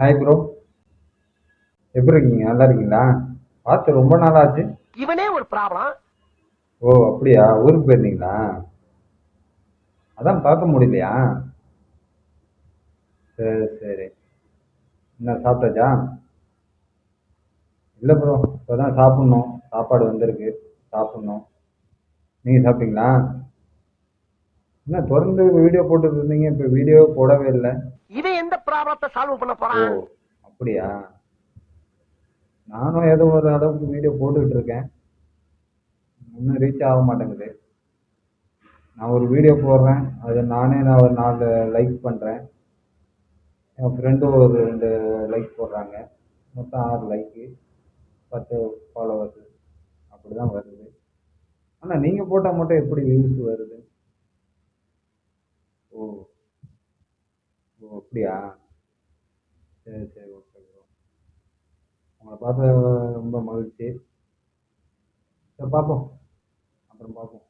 Hi bro எப்படி இருக்கீங்க? நல்லா இருக்கீங்களா? பார்த்து ரொம்ப நாள் ஆச்சு இவனே ஒரு ப்ராப்ளம் ஓ அப்படியா? ஊருக்கு போயிருந்தீங்களா? அதான் பார்க்க முடியலையா? சரி சரி. என்ன சாப்பிட்டாச்சா? இல்லை ப்ரோ இப்போ தான் சாப்பிட்ணும். சாப்பாடு வந்திருக்கு. சாப்பிட்ணும். நீங்கள் சாப்பிட்டீங்களா? என்ன தொடர்ந்து வீடியோ போட்டுட்டு இருந்தீங்க. இப்போ வீடியோ போடவே இல்லை. இவன் எந்த ப்ராப்ளத்தை சால்வ் பண்ண போறான். அப்படியா? நானும் ஏதோ ஒரு அளவுக்கு வீடியோ போட்டுக்கிட்டு இருக்கேன். இன்னும் ரீச் ஆக மாட்டேங்குது. நான் ஒரு வீடியோ போடுறேன். அது நானே நான் ஒரு நாலு லைக் பண்ணுறேன் என் ஃப்ரெண்டும் ஒரு ரெண்டு லைக் போடுறாங்க. மொத்தம் ஆறு லைக்கு பத்து ஃபாலோவர்ஸ் அப்படி தான் வருது. ஆனால் நீங்கள் போட்டால் மட்டும் எப்படி வியூஸ் வருது ஓ ஓ அப்படியா? சரி சரி ஓகே ப்ரோ உங்களை பார்த்து ரொம்ப மகிழ்ச்சி. சரி பார்ப்போம். அப்புறம் பார்ப்போம்.